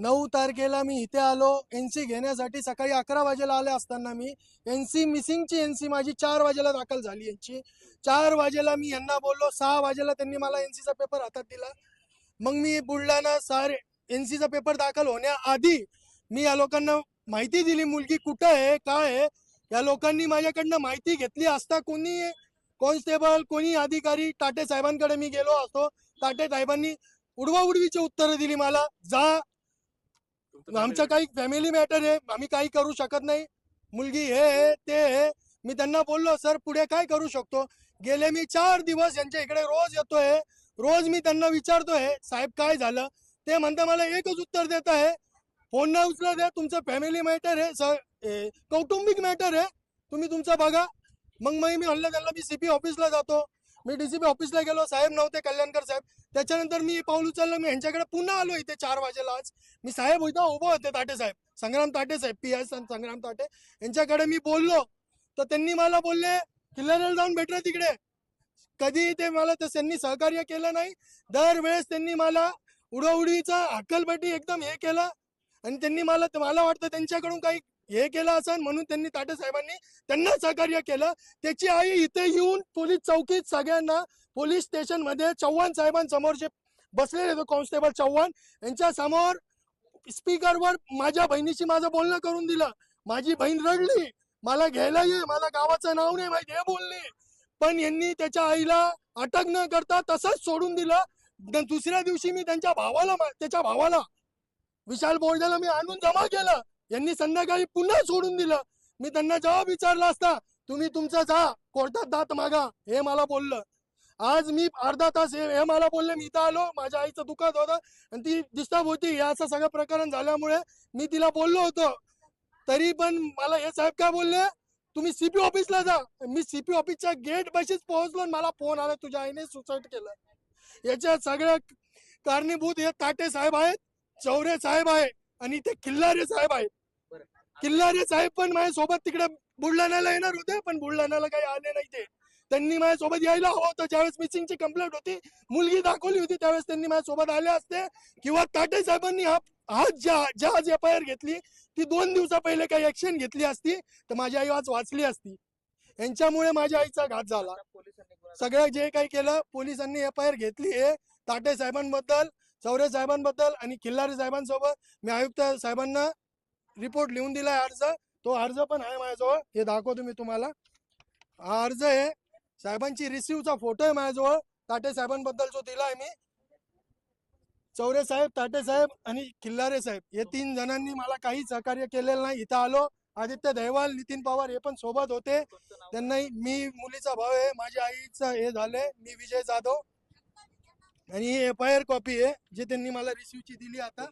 नऊ तारखेला मी इथे आलो. एन सी घेण्यासाठी सकाळी अकरा वाजेला आले असताना मी. एन सी मिसिंगची एन सी माझी चार वाजेला दाखल झाली यांची. चार वाजेला मी यांना बोललो. सहा वाजेला त्यांनी मला एन सीचा पेपर हातात दिला. मग मी बुलढाणा सारे एन सीचा पेपर दाखल होण्याआधी मी या लोकांना माहिती दिली मुलगी कुठं आहे? काय आहे? या लोकांनी माझ्याकडनं माहिती घेतली असता कोणी कॉन्स्टेबल कोणी अधिकारी टाटे साहेबांकडे मी गेलो असतो. टाटे साहेबांनी उडवाउडवीची उत्तरं दिली मला. जा आमचं काही फॅमिली मॅटर आहे. आम्ही काही करू शकत नाही. मुलगी हे ते हे. मी त्यांना बोललो सर पुढे काय करू शकतो? गेले मी चार दिवस यांच्या इकडे रोज येतोय. रोज मी त्यांना विचारतोय साहेब काय झालं? ते म्हणता मला एकच उत्तर देत आहे. फोन न उचलत आहे तुमचं फॅमिली मॅटर आहे सर कौटुंबिक मॅटर आहे. तुम्ही तुमचं बघा. मग मग मी म्हणलं त्यांना मी सीपी ऑफिसला जातो. मी डीसीपी ऑफिसला गेलो साहेब नव्हते कल्याणकर साहेब. त्याच्यानंतर मी पाऊल उचललं मी यांच्याकडे पुन्हा आलो इथे चार वाजेला आज. मी साहेब होता उभं होते ताटे साहेब. संग्राम ताटे साहेब पी एस संग्राम ताटे. यांच्याकडे मी बोललो. तर त्यांनी मला बोलले किल्ल्याला जाऊन भेटलं तिकडे. कधी ते मला तर त्यांनी सहकार्य केलं नाही. दरवेळेस त्यांनी मला उडवडीचा हक्कलपट्टी एकदम हे केलं. आणि त्यांनी मला मला वाटतं त्यांच्याकडून काही हे केलं असं म्हणून त्यांनी ताटे साहेबांनी त्यांना सहकार्य केलं. त्याची आई इथे येऊन पोलीस चौकीत सगळ्यांना पोलीस स्टेशनमध्ये चव्हाण साहेबांसमोर जे बसलेले होते कॉन्स्टेबल चव्हाण यांच्या समोर स्पीकरवर माझ्या बहिणीशी माझं बोलणं करून दिलं. माझी बहीण रडली. मला घ्यायला ये मला गावाचं नाव नाही माहिती हे बोलली. पण यांनी त्याच्या आईला अटक न करता तसंच सोडून दिलं. दुसऱ्या दिवशी मी त्यांच्या भावाला त्याच्या भावाला विशाल बोर्डाला मी आणून जमा केलं. यांनी संध्याकाळी पुन्हा सोडून दिलं. मी त्यांना जवाब विचारला असता तुम्ही तुमचा जा कोर्टात दात मागा हे मला बोललं. आज मी अर्धा तास हे हे मला बोलले मी इथं आलो माझ्या आईचं दुखत होतं आणि ती डिस्टर्ब होती. या असं सगळं प्रकरण झाल्यामुळे मी तिला बोललो होतो. तरी पण मला हे साहेब काय बोलले? तुम्ही सीपी ऑफिसला जा. मी सीपी ऑफिसच्या गेट पाशीच पोहोचलो मला फोन आला तुझ्या आईने सुसाईड केलं. याच्या सगळ्या कारणीभूत हे ताटे साहेब आहेत चौरे साहेब आहे आणि ते किल्लारे साहेब आहे किल्लारे साहेब पण माझ्यासोबत तिकडे बुलढाण्याला येणार होते पण बुलढाण्याला काही आले नाही ते. त्यांनी माझ्यासोबत यायला हवं होतं. ज्यावेळेस मिसिंगची कंप्लेंट होती मुलगी दाखवली होती त्यावेळेस त्यांनी माझ्यासोबत आले असते. किंवा ताटे साहेबांनी हा ज्या ज्या आज एफ आय आर घेतली ती दोन दिवसा पहिले काही ऍक्शन घेतली असती तर माझी आई आज वाचली असती. यांच्यामुळे माझ्या आईचा घात झाला. सगळं जे काही केलं पोलिसांनी एफ आय आर घेतली आहे ताटे साहेबांबद्दल चौरे साहेबांबद्दल आणि खिल्लारे साहेबांसोबत मी आयुक्त साहेबांना रिपोर्ट लिहून दिलाय अर्ज. तो अर्ज पण आहे माझ्याजवळ. हे दाखवतो मी तुम्हाला. हा अर्ज आहे. साहेबांची रिसिव्हचा फोटो आहे माझ्याजवळ. ताटे साहेबांबद्दल जो दिलाय मी. चौरे साहेब ताटे साहेब आणि खिल्लारे साहेब. हे तीन जणांनी मला काही सहकार्य केलेलं नाही. इथं आलो. आदित्य दहवाल नितीन पवार हे पण सोबत होते. त्यांना मी मुलीचा भाव आहे. माझ्या आईचं हे झालंय. मी विजय जाधव. आणि ही एफ आय आर कॉपी आहे जी त्यांनी मला रिसिव्हची दिली आता.